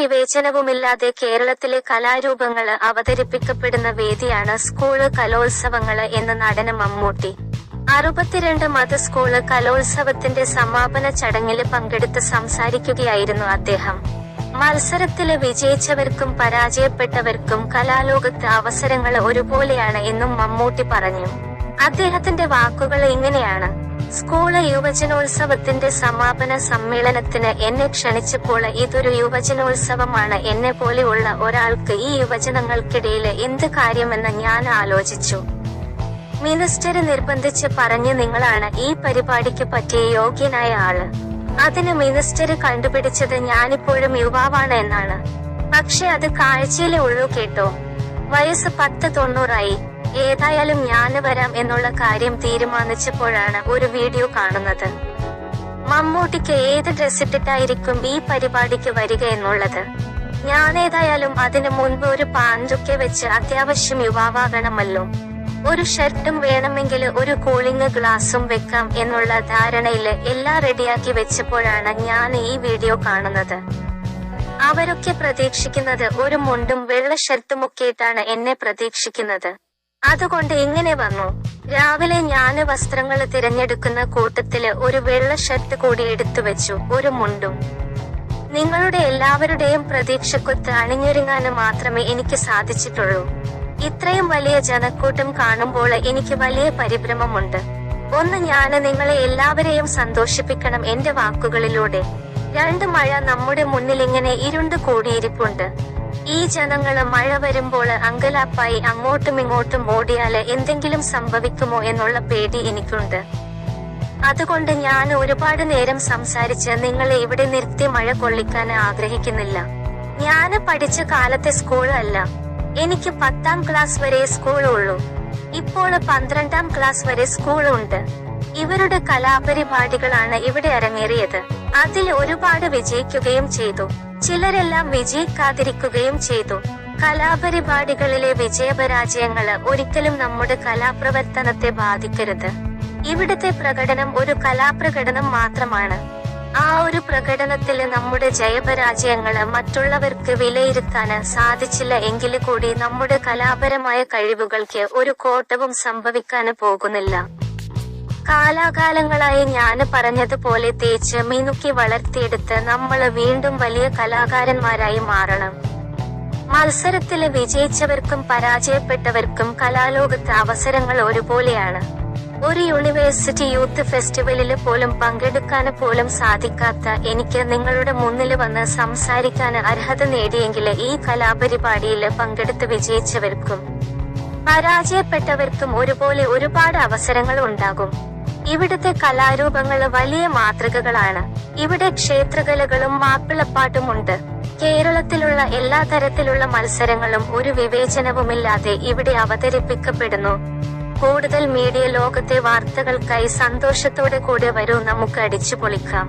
വിവേചനവുമില്ലാതെ കേരളത്തിലെ കലാരൂപങ്ങൾ അവതരിപ്പിക്കപ്പെടുന്ന വേദിയാണ് സ്കൂൾ കലോത്സവങ്ങൾ എന്ന് നടന മമ്മൂട്ടി. അറുപത്തിരണ്ട് മത സ്കൂൾ കലോത്സവത്തിന്റെ സമാപന ചടങ്ങിൽ പങ്കെടുത്ത് സംസാരിക്കുകയായിരുന്നു അദ്ദേഹം. മത്സരത്തിൽ വിജയിച്ചവർക്കും പരാജയപ്പെട്ടവർക്കും കലാലോകത്ത് അവസരങ്ങൾ ഒരുപോലെയാണ് എന്നും മമ്മൂട്ടി പറഞ്ഞു. അദ്ദേഹത്തിന്റെ വാക്കുകൾ ഇങ്ങനെയാണ്. സ്കൂൾ യുവജനോത്സവത്തിന്റെ സമാപന സമ്മേളനത്തിന് എന്നെ ക്ഷണിച്ചപ്പോൾ ഇതൊരു യുവജനോത്സവമാണ്. എന്നെ പോലെയുള്ള ഒരാൾക്ക് ഈ യുവജനങ്ങൾക്കിടയിൽ എന്ത് കാര്യമെന്ന് ഞാൻ ആലോചിച്ചു. മിനിസ്റ്റർ നിർബന്ധിച്ച് പറഞ്ഞു നിങ്ങളാണ് ഈ പരിപാടിക്ക് പറ്റിയ യോഗ്യനായ ആൾ. അതിന് മിനിസ്റ്റർ കണ്ടുപിടിച്ചത് ഞാനിപ്പോഴും യുവാവാണ് എന്നാണ്. പക്ഷെ അത് കാഴ്ചയിലെ ഉള്ളൂ കേട്ടോ. വയസ്സ് പത്ത് തൊണ്ണൂറായി. ഏതായാലും ഞാൻ വരാം എന്നുള്ള കാര്യം തീരുമാനിച്ചപ്പോഴാണ് ഒരു വീഡിയോ കാണുന്നത്. മമ്മൂട്ടിക്ക് ഏത് ഡ്രസ് ഇട്ടിട്ടായിരിക്കും ഈ പരിപാടിക്ക് വരിക എന്നുള്ളത്. ഞാൻ ഏതായാലും അതിനു മുൻപ് ഒരു പാന്റൊക്കെ വെച്ച് അത്യാവശ്യം യുവാവാകണമല്ലോ. ഒരു ഷർട്ടും വേണമെങ്കിൽ ഒരു കൂളിംഗ് ഗ്ലാസും വെക്കാം എന്നുള്ള ധാരണയിൽ എല്ലാം റെഡിയാക്കി വെച്ചപ്പോഴാണ് ഞാൻ ഈ വീഡിയോ കാണുന്നത്. അവരൊക്കെ പ്രതീക്ഷിക്കുന്നത് ഒരു മുണ്ടും വെള്ള ഷർട്ടുമൊക്കെയിട്ടാണ് എന്നെ പ്രതീക്ഷിക്കുന്നത്. അതുകൊണ്ട് ഇങ്ങനെ വന്നു. രാവിലെ ഞാൻ വസ്ത്രങ്ങൾ തിരഞ്ഞെടുക്കുന്ന കൂട്ടത്തിൽ ഒരു വെള്ള ഷർട്ട് കൂടി എടുത്തു വെച്ചു ഒരു മുണ്ടും. നിങ്ങളുടെ എല്ലാവരുടെയും പ്രതീക്ഷക്കൊത്ത് അണിഞ്ഞൊരുങ്ങാന് മാത്രമേ എനിക്ക് സാധിച്ചിട്ടുള്ളൂ. ഇത്രയും വലിയ ജനക്കൂട്ടം കാണുമ്പോൾ എനിക്ക് വലിയ പരിഭ്രമമുണ്ട്. ഒന്ന് ഞാൻ നിങ്ങളെ എല്ലാവരെയും സന്തോഷിപ്പിക്കണം എന്റെ വാക്കുകളിലൂടെ. രണ്ട് മഴ നമ്മുടെ മുന്നിൽ ഇങ്ങനെ ഇരുണ്ട് കൂടിയിരിപ്പുണ്ട്. ഈ ജനങ്ങൾ മഴ വരുമ്പോൾ അങ്കലാപ്പായി അങ്ങോട്ടും ഇങ്ങോട്ടും ഓടിയാൽ എന്തെങ്കിലും സംഭവിക്കുമോ എന്നുള്ള പേടി എനിക്കുണ്ട്. അതുകൊണ്ട് ഞാൻ ഒരുപാട് നേരം സംസാരിച്ച് നിങ്ങളെ ഇവിടെ നിർത്തി മഴ കൊള്ളിക്കാൻ ആഗ്രഹിക്കുന്നില്ല. ഞാൻ പഠിച്ച കാലത്തെ സ്കൂൾ അല്ല. എനിക്ക് പത്താം ക്ലാസ് വരെ സ്കൂൾ ഉള്ളൂ. ഇപ്പോൾ പന്ത്രണ്ടാം ക്ലാസ് വരെ സ്കൂൾ ഉണ്ട്. ഇവരുടെ കലാപരിപാടികളാണ് ഇവിടെ അരങ്ങേറിയത്. അതിൽ ഒരുപാട് വിജയിക്കുകയും ചെയ്തു. ചിലരെല്ലാം വിജയിക്കാതിരിക്കുകയും ചെയ്തു. കലാപരിപാടികളിലെ വിജയപരാജയങ്ങൾ ഒരിക്കലും നമ്മുടെ കലാപ്രവർത്തനത്തെ ബാധിക്കരുത്. ഇവിടുത്തെ പ്രകടനം ഒരു കലാപ്രകടനം മാത്രമാണ്. ആ ഒരു പ്രകടനത്തിൽ നമ്മുടെ ജയപരാജയങ്ങൾ മറ്റുള്ളവർക്ക് വിലയിരുത്താന് സാധിച്ചില്ല എങ്കിൽ കൂടി നമ്മുടെ കലാപരമായ കഴിവുകൾക്ക് ഒരു കോട്ടവും സംഭവിക്കാന് പോകുന്നില്ല. കാലാകാലങ്ങളായി ഞാൻ പറഞ്ഞതുപോലെ തേച്ച് മിനുക്കി വളർത്തിയെടുത്ത് നമ്മൾ വീണ്ടും വലിയ കലാകാരന്മാരായി മാറണം. മത്സരത്തിൽ വിജയിച്ചവർക്കും പരാജയപ്പെട്ടവർക്കും കലാലോകത്ത് അവസരങ്ങൾ ഒരുപോലെയാണ്. ഒരു യൂണിവേഴ്സിറ്റി യൂത്ത് ഫെസ്റ്റിവലിൽ പോലും പങ്കെടുക്കാന് പോലും സാധിക്കാത്ത എനിക്ക് നിങ്ങളുടെ മുന്നിൽ വന്ന് സംസാരിക്കാൻ അർഹത നേടിയെങ്കിൽ ഈ കലാപരിപാടിയിൽ പങ്കെടുത്ത് വിജയിച്ചവർക്കും പരാജയപ്പെട്ടവർക്കും ഒരുപോലെ ഒരുപാട് അവസരങ്ങൾ ഉണ്ടാകും. ഇവിടുത്തെ കലാരൂപങ്ങൾ വലിയ മാതൃകകളാണ്. ഇവിടെ ക്ഷേത്രകലകളും മാപ്പിളപ്പാട്ടുമുണ്ട്. കേരളത്തിലുള്ള എല്ലാ തരത്തിലുള്ള മത്സരങ്ങളും ഒരു വിവേചനവുമില്ലാതെ ഇവിടെ അവതരിപ്പിക്കപ്പെടുന്നു. കൂടുതൽ മീഡിയ ലോകത്തെ വാർത്തകൾക്കായി സന്തോഷത്തോടെ കൂടെ വരൂ. നമുക്ക് അടിച്ചു പൊളിക്കാം.